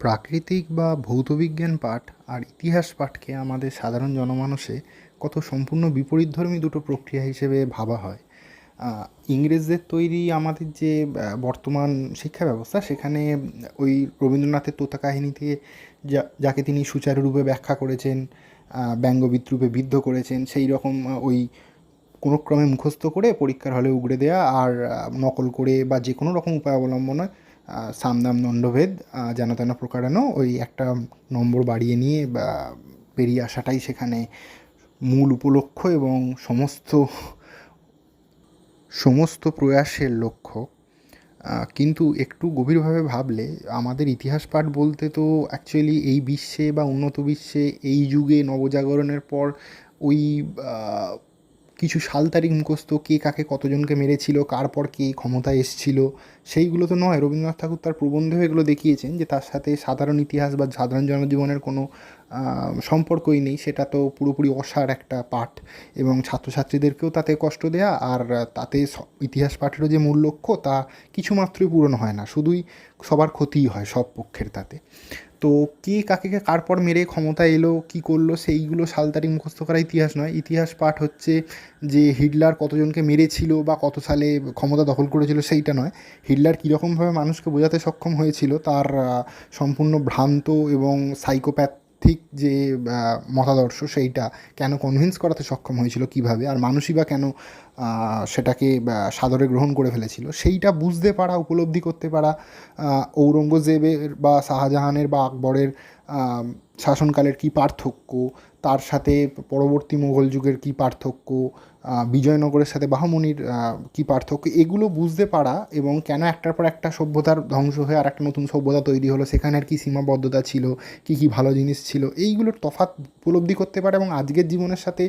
প্রাকৃতিক বা ভৌতবিজ্ঞান পাঠ আর ইতিহাস পাঠকে আমাদের সাধারণ জনমানসে কত সম্পূর্ণ বিপরীতধর্মী দুটো প্রক্রিয়া হিসেবে ভাবা হয়। ইংরেজদের তৈরি আমাদের যে বর্তমান শিক্ষা ব্যবস্থা, সেখানে ওই রবীন্দ্রনাথের তোতা কাহিনীতে যা, যাকে তিনি সুচারুরূপে ব্যাখ্যা করেছেন ব্যঙ্গ বিদ্রূপে বিদ্ধ করেছেন, সেই রকম ওই কোনো ক্রমে মুখস্থ করে পরীক্ষার হলে উগরে দেওয়া আর নকল করে বা যে কোনো রকম উপায় অবলম্বনে সাম দাম দণ্ডভেদ যেন তেন প্রকারানো ওই একটা নম্বর বাড়িয়ে নিয়ে, বা পেরিয়ে আসাটাই সেখানে মূল উপলক্ষ্য এবং সমস্ত সমস্ত প্রয়াসের লক্ষ্য। কিন্তু একটু গভীরভাবে ভাবলে আমাদের ইতিহাস পাঠ বলতে তো অ্যাকচুয়ালি এই বিশ্বে বা উন্নত বিশ্বে এই যুগে নবজাগরণের পর ওই কিছু সাল তারিখ মুখস্থ, কে কাকে কতজনকে মেরেছিল, কার পর কে ক্ষমতায় এসেছিল, সেইগুলো তো নয়। রবীন্দ্রনাথ ঠাকুর তার প্রবন্ধেও এগুলো দেখিয়েছেন যে তার সাথে সাধারণ ইতিহাস বা সাধারণ জনজীবনের কোনো সম্পর্কই নেই। সেটা তো পুরোপুরি অসার একটা পাঠ এবং ছাত্রছাত্রীদেরকেও তাতে কষ্ট দেয়া আর তাতে ইতিহাস পাঠেরও যে মূল লক্ষ্য তা কিছুমাত্রই পূরণ হয় না। শুধুই সবার ক্ষতিই হয় সব পক্ষের তাতে। তো কে কাকে কার পর মেরে ক্ষমতা এলো, কি করল, সেইগুলো সালতারি মুখস্থ করা ইতিহাস নয়। ইতিহাস পাঠ হচ্ছে যে হিটলার কতজনকে মেরেছিল বা কত সালে ক্ষমতা দখল করেছিল সেইটা নয়। হিটলার কীরকমভাবে মানুষকে বোঝাতে সক্ষম হয়েছিল, তার সম্পূর্ণ ভ্রান্ত এবং সাইকোপ্যাথ ঠিক যে মতাদর্শ সেইটা কেন কনভিন্স করাতে সক্ষম হয়েছিল কীভাবে? আর মানুষই বা কেন সেটাকে সাদরে গ্রহণ করে ফেলেছিল? সেইটা বুঝতে পারা, উপলব্ধি করতে পারা ঔরঙ্গজেবের বা শাহজাহানের বা আকবরের শাসনকালের কী পার্থক্য, তার সাথে পরবর্তী মোগল যুগের কী পার্থক্য বিজয়নগরের সাথে বাহামনির কী পার্থক্য, এগুলো বুঝতে পারা এবং কেন একটার পর একটা সভ্যতার ধ্বংস হয়ে আর একটা নতুন সভ্যতা তৈরি হলো সেখানের কী সীমাবদ্ধতা ছিল, কী কী ভালো জিনিস ছিল, এইগুলোর তফাৎ উপলব্ধি করতে পারে এবং আজকের জীবনের সাথে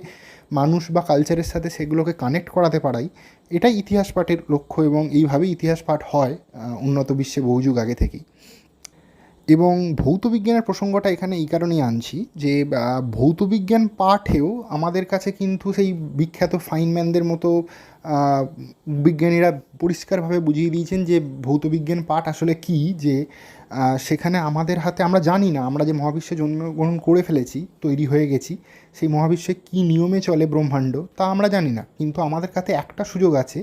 মানুষ বা কালচারের সাথে সেগুলোকে কানেক্ট করাতে পারাই, এটাই ইতিহাস পাঠের লক্ষ্য এবং এইভাবেই ইতিহাস পাঠ হয় উন্নত বিশ্বে বহু যুগ আগে থেকেই। এবং ভৌত বিজ্ঞানের প্রসঙ্গটা এখানে এই কারণেই আনছি যে ভৌত বিজ্ঞান পাঠেও আমাদের কাছে কিন্তু সেই বিখ্যাত ফাইনম্যানদের মতো বিজ্ঞানীরা পরিষ্কারভাবে বুঝিয়ে দিয়েছেন যে ভৌত বিজ্ঞান পাঠ আসলে কী? যে সেখানে আমাদের হাতে আমরা জানি না, আমরা যে মহাবিশ্বে জন্মগ্রহণ করে ফেলেছি, তৈরি হয়ে গেছি, সেই মহাবিশ্বে কী নিয়মে চলে ব্রহ্মাণ্ড তা আমরা জানি না। কিন্তু আমাদের কাছে একটা সুযোগ আছে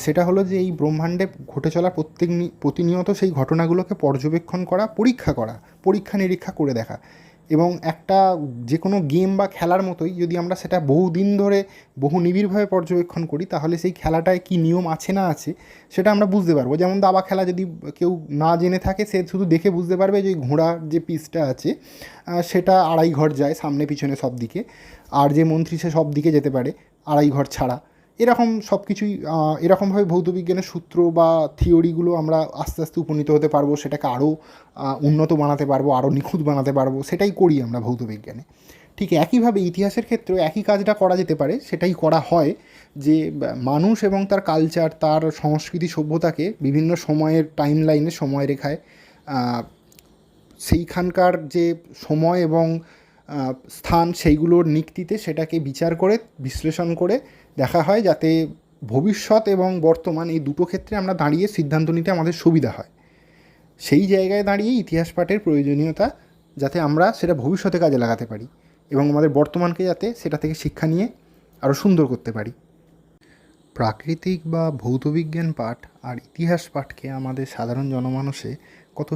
সেটা হলো যে এই ব্রহ্মাণ্ডে ঘটে চলা প্রত্যেক প্রতিনিয়ত সেই ঘটনাগুলোকে পর্যবেক্ষণ করা, পরীক্ষা করা, পরীক্ষা নিরীক্ষা করে দেখা। এবং একটা যে কোনো গেম বা খেলার মতোই যদি আমরা সেটা বহু দিন ধরে বহু নিবিড়ভাবে পর্যবেক্ষণ করি, তাহলে সেই খেলাটায় কী নিয়ম আছে না আছে, সেটা আমরা বুঝতে পারব। যেমন দাবা খেলা যদি কেউ না জেনে থাকে, সে শুধু দেখে বুঝতে পারবে যে ঘোড়ার যে পিসটা আছে সেটা আড়াই ঘর যায় সামনে পিছনে সব দিকে আর যে মন্ত্রী সে সব দিকে যেতে পারে, আড়াই ঘর ছাড়া। এরকম সব কিছুই এরকমভাবে ভৌতবিজ্ঞানের সূত্র বা থিওরিগুলো আমরা আস্তে আস্তে উপনীত হতে পারব, সেটাকে আরও উন্নত বানাতে পারব আরও নিখুঁত বানাতে পারব, সেটাই করি আমরা ভৌতবিজ্ঞানে। ঠিক একইভাবে ইতিহাসের ক্ষেত্রেও একই কাজটা করা যেতে পারে, সেটাই করা হয় যে মানুষ এবং তার কালচার তার সংস্কৃতি সভ্যতাকে বিভিন্ন সময়ের টাইম লাইনে সময় রেখায় সেইখানকার যে সময় এবং স্থান সেইগুলোর নিক্তিতে সেটাকে বিচার করে, বিশ্লেষণ করে দেখা হয় যাতে ভবিষ্যৎ এবং বর্তমান এই দুটো ক্ষেত্রে আমরা দাঁড়িয়ে সিদ্ধান্ত নিতে আমাদের সুবিধা হয়। সেই জায়গায় দাঁড়িয়ে ইতিহাস পাঠের প্রয়োজনীয়তা যাতে আমরা সেটা ভবিষ্যতে কাজে লাগাতে পারি এবং আমাদের বর্তমানকে যাতে সেটা থেকে শিক্ষা নিয়ে আরও সুন্দর করতে পারি। প্রাকৃতিক বা ভৌতবিজ্ঞান পাঠ আর ইতিহাস পাঠকে আমাদের সাধারণ জনমানসে কত